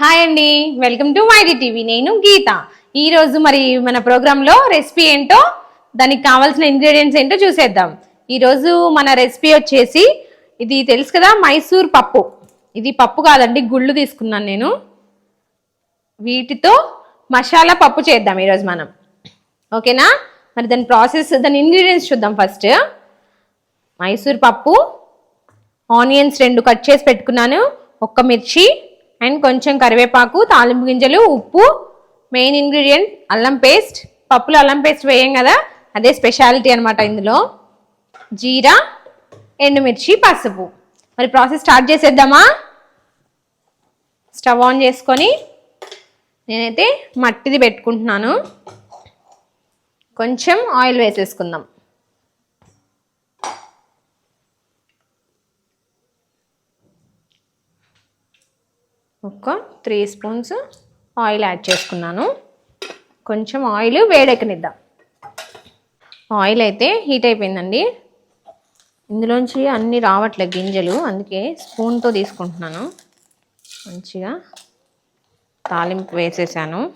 Hi అండి welcome to మైడి TV నేను గీత. ఈరోజు మరి మన ప్రోగ్రాంలో రెసిపీ ఏంటో దానికి కావాల్సిన ఇంగ్రీడియంట్స్ ఏంటో చూసేద్దాం. ఈరోజు మన రెసిపీ వచ్చేసి ఇది తెలుసు కదా మైసూర్ పప్పు. ఇది పప్పు కాదండి గుళ్ళు తీసుకున్నాను నేను. వీటితో మసాలా పప్పు చేద్దాం ఈరోజు మనం. ఓకేనా? మరి దాని ప్రాసెస్ దాని ఇంగ్రీడియంట్స్ చూద్దాం ఫస్ట్ మైసూర్ పప్పు ఆనియన్స్ రెండు కట్ చేసి పెట్టుకున్నాను. ఒక్క మిర్చి అండ్ కొంచెం కరివేపాకు తాలింపు గింజలు ఉప్పు మెయిన్ ఇంగ్రీడియంట్ అల్లం పేస్ట్. పప్పులో అల్లం పేస్ట్ వేయం కదా? అదే స్పెషాలిటీ అనమాట ఇందులో. జీరా ఎండుమిర్చి పసుపు. మరి ప్రాసెస్ స్టార్ట్ చేసేద్దామా? స్టవ్ ఆన్ చేసుకొని నేనైతే మట్టిది పెట్టుకుంటున్నాను. కొంచెం ఆయిల్ వేసేసుకుందాం. త్రీ స్పూన్స్ ఆయిల్ యాడ్ చేసుకున్నాను. కొంచెం ఆయిల్ వేడెక్కనిద్దాం. ఆయిల్ అయితే హీట్ అయిపోయిందండి. ఇందులోంచి అన్నీ రావట్లేదు గింజలు అందుకే స్పూన్తో తీసుకుంటున్నాను. మంచిగా తాలింపు వేసేసాను.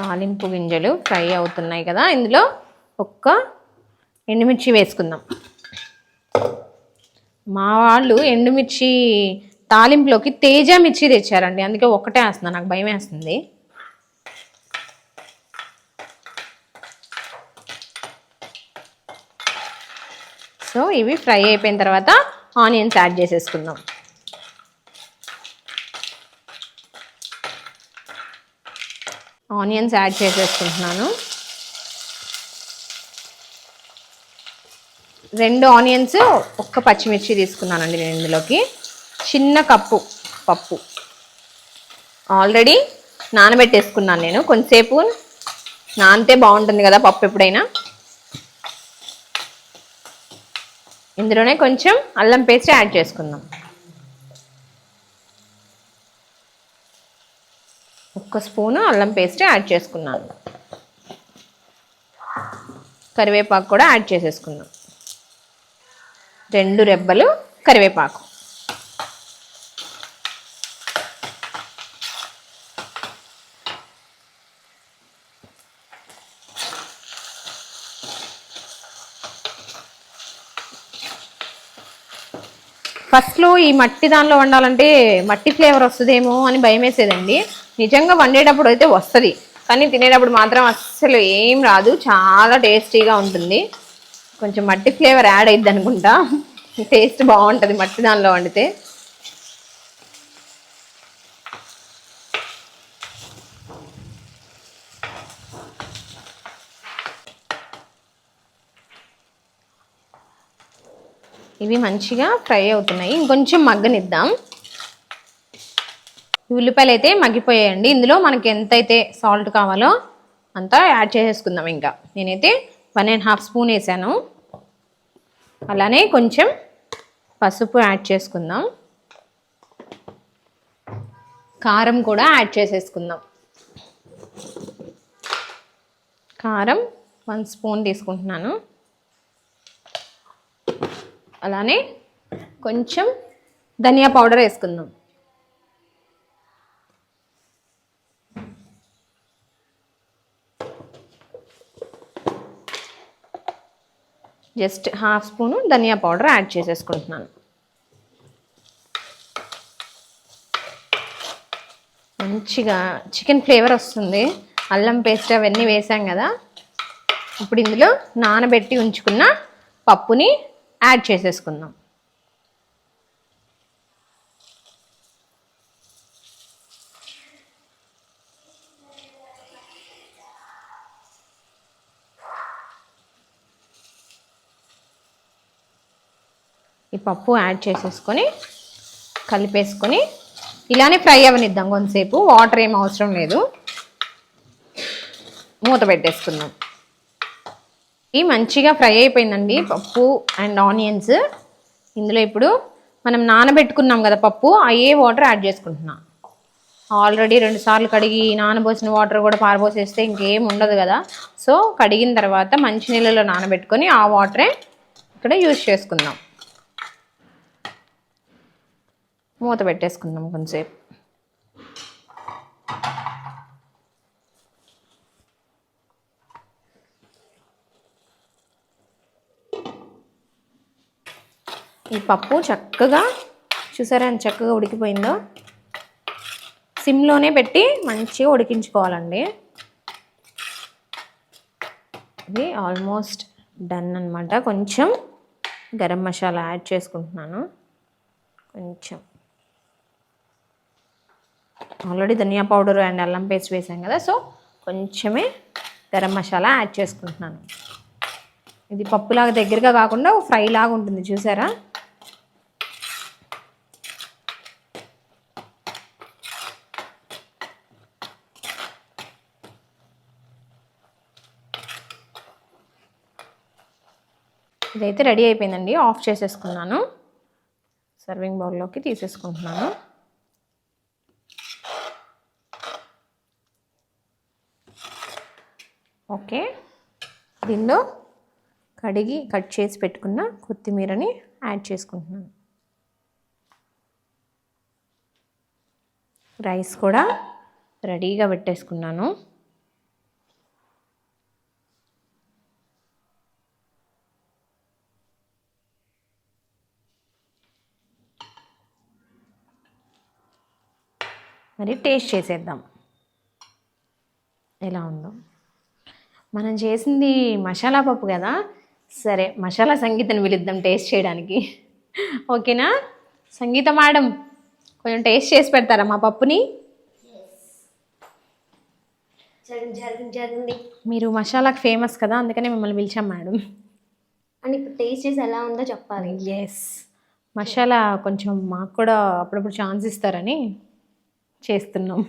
తాలింపు గింజలు ఫ్రై అవుతున్నాయి కదా. ఇందులో ఒక్క ఎండుమిర్చి వేసుకుందాం. మా వాళ్ళు ఎండుమిర్చి తాలింపులోకి తేజ మిర్చి తెచ్చారండి. అందుకే ఒక్కటే వేస్తున్నాను నాకు భయం వేస్తుంది. సో ఇవి ఫ్రై అయిపోయిన తర్వాత ఆనియన్స్ యాడ్ చేసేసుకుందాం. ఆనియన్స్ యాడ్ చేసేసుకుంటున్నాను. రెండు ఆనియన్స్ ఒక్క పచ్చిమిర్చి తీసుకున్నానండి నేను ఇందులోకి. చిన్న కప్పు పప్పు. ఆల్రెడీ నానబెట్టేసుకున్నాను నేను. కొంతసేపు నానితే బాగుంటుంది కదా పప్పు ఎప్పుడైనా. ఇందులోనే కొంచెం అల్లం పేస్ట్ యాడ్ చేసుకుందాం. ఒక్క స్పూను అల్లం పేస్ట్ యాడ్ చేసుకున్నాను. కరివేపాకు కూడా యాడ్ చేసేసుకున్నాం. రెండు రెబ్బలు కరివేపాకు. ఫస్ట్లో ఈ మట్టి దానిలో వండాలంటే మట్టి ఫ్లేవర్ వస్తుందేమో అని భయం వేసేదండి నిజంగా వండేటప్పుడు అయితే వస్తుంది. కానీ తినేటప్పుడు మాత్రం అస్సలు ఏం రాదు. చాలా టేస్టీగా ఉంటుంది. కొంచెం మట్టి ఫ్లేవర్ యాడ్ అయింది అనుకుంటా. టేస్ట్ బాగుంటుంది మట్టి దానిలో వండితే. ఇవి మంచిగా ఫ్రై అవుతున్నాయి. ఇంకొంచెం మగ్గనిద్దాం. ఉల్లిపాయలు అయితే మగ్గిపోయాయండి. ఇందులో మనకి ఎంతైతే సాల్ట్ కావాలో అంతా యాడ్ చేసేసుకుందాం ఇంకా. నేనైతే వన్ అండ్ హాఫ్ స్పూన్ వేసాను. అలానే కొంచెం పసుపు యాడ్ చేసుకుందాం. కారం కూడా యాడ్ చేసేసుకుందాం. కారం వన్ స్పూన్ తీసుకుంటున్నాను. అలానే కొంచెం ధనియా పౌడర్ వేసుకుందాం. జస్ట్ హాఫ్ స్పూను ధనియా పౌడర్ యాడ్ చేసేసుకుంటున్నాను. మంచిగా చికెన్ ఫ్లేవర్ వస్తుంది. అల్లం పేస్ట్ అవన్నీ వేసాం కదా. ఇప్పుడు ఇందులో నానబెట్టి ఉంచుకున్న పప్పుని యాడ్ చేసేసుకుందాం. ఈ పప్పు యాడ్ చేసేసుకొని కలిపేసుకొని ఇలానే ఫ్రై అవనిద్దాం కొంతసేపు. వాటర్ ఏం అవసరం లేదు. మూత పెట్టేసుకుందాం. ఈ మంచిగా ఫ్రై అయిపోయిందండి పప్పు అండ్ ఆనియన్స్. ఇందులో ఇప్పుడు మనం నానబెట్టుకున్నాం కదా పప్పు అయ్యే వాటర్ యాడ్ చేసుకుంటున్నాం. ఆల్రెడీ రెండు సార్లు కడిగి నానబోసిన వాటర్ కూడా పారబోసేస్తే ఇంకేం ఉండదు కదా. సో కడిగిన తర్వాత మంచినీళ్ళలో నానబెట్టుకొని ఆ వాటరే ఇక్కడ యూజ్ చేసుకుందాం. మూత పెట్టేసుకుందాం కొంచెంసేపు. ఈ పప్పు చక్కగా చూసారా ఎంత చక్కగా ఉడికిపోయిందో? సిమ్లోనే పెట్టి మంచిగా ఉడికించుకోవాలండి. ఇది ఆల్మోస్ట్ డన్ అనమాట కొంచెం గరం మసాలా యాడ్ చేసుకుంటున్నాను. కొంచెం. ఆల్రెడీ ధనియా పౌడర్ అండ్ అల్లం పేస్ట్ వేసాం కదా సో కొంచెమే గరం మసాలా యాడ్ చేసుకుంటున్నాను. ఇది పప్పులాగా దగ్గరగా కాకుండా ఫ్రై లాగా ఉంటుంది చూసారా? ఇదైతే రెడీ అయిపోయిందండి ఆఫ్ చేసేసుకున్నాను. సర్వింగ్ బౌల్లోకి తీసేసుకుంటున్నాను. ఓకే. దీనిలో కడిగి కట్ చేసి పెట్టుకున్న కొత్తిమీరని యాడ్ చేసుకుంటున్నాను. రైస్ కూడా రెడీగా పెట్టేసుకున్నాను. మరి టేస్ట్ చేసేద్దాం. ఎలా ఉందో. మనం చేసింది మసాలా పప్పు కదా? సరే మసాలా సంగీతని పిలుద్దాం టేస్ట్ చేయడానికి. ఓకేనా? సంగీత మేడం కొంచెం టేస్ట్ చేసి పెడతారా మా పప్పుని? మీరు మసాలాకి ఫేమస్ కదా అందుకనే మిమ్మల్ని పిలిచాం మేడం. అని ఇప్పుడు టేస్ట్ చేసి ఎలా ఉందో చెప్పాలి. ఎస్ మసాలా కొంచెం మాకు కూడా అప్పుడప్పుడు ఛాన్స్ ఇస్తారని చేస్తున్నాం.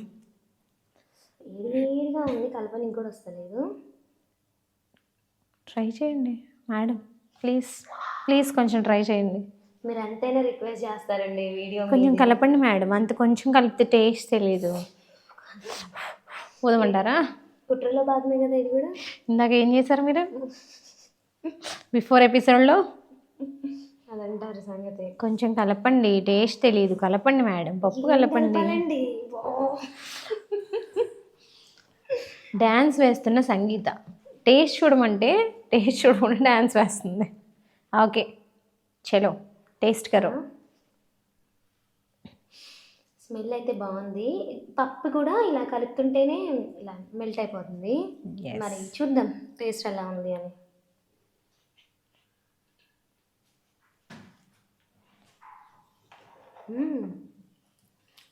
వేడిగా ఉంది కలపనికి కూడా వస్తలేదు. ట్రై చేయండి మేడం. ప్లీజ్ ప్లీజ్ కొంచెం ట్రై చేయండి. మీరు ఎంతైనా రిక్వెస్ట్ చేస్తారండి వీడియో కొంచెం కలపండి మేడం. అంత కొంచెం కలిపితే టేస్ట్ తెలియదు ఊదమంటారా కుట్రలో భాగమే కదా ఇది కూడా. ఇందాక ఏం చేశారు మీరు? బిఫోర్ ఎపిసోడ్లో? అదంటారు సంగతి. కొంచెం కలపండి టేస్ట్ తెలియదు కలపండి మేడం. పప్పు కలపండి. డ్యాన్స్ వేస్తున్న సంగీత. టేస్ట్ చూడమంటే టేస్ట్ చూడకుండా డ్యాన్స్ వేస్తుంది. ఓకే. చలో టేస్ట్ కరో. స్మెల్ అయితే బాగుంది. పప్పు కూడా ఇలా కలుపుతుంటేనే ఇలా మెల్ట్ అయిపోతుంది. మరి చూద్దాం టేస్ట్ ఎలా ఉంది అని.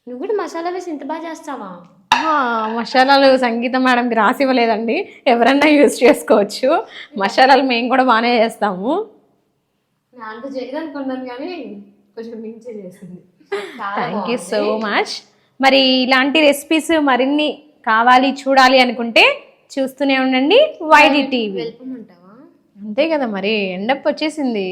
నువ్వు కూడా మసాలా వేసి ఇంత బాగా చేస్తావా? మసాలాలు సంగీత మేడంకి రాసి ఇవ్వలేదండి ఎవరన్నా యూజ్ చేసుకోవచ్చు. మసాలాలు మేము కూడా బాగానే చేస్తాము. నాకు చేయదు అనుకున్నాను కానీ కొంచెం మించి చేసింది. థ్యాంక్ యూ సో మచ్ మరి ఇలాంటి రెసిపీస్ మరిన్ని కావాలి చూడాలి అనుకుంటే చూస్తూనే ఉండండి. YD TV. అంతే కదా మరి ఎండప్ వచ్చేసింది.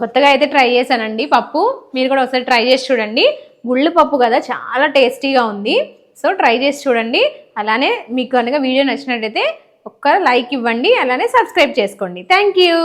కొత్తగా అయితే ట్రై చేశానండి పప్పు. మీరు కూడా ఒకసారి ట్రై చేసి చూడండి. గుళ్ళు పప్పు కదా చాలా టేస్టీగా ఉంది. సో ట్రై చేసి చూడండి. అలానే మీకు కనుక వీడియో నచ్చినట్టయితే ఒక్క లైక్ ఇవ్వండి. అలానే సబ్స్క్రైబ్ చేసుకోండి. Thank you.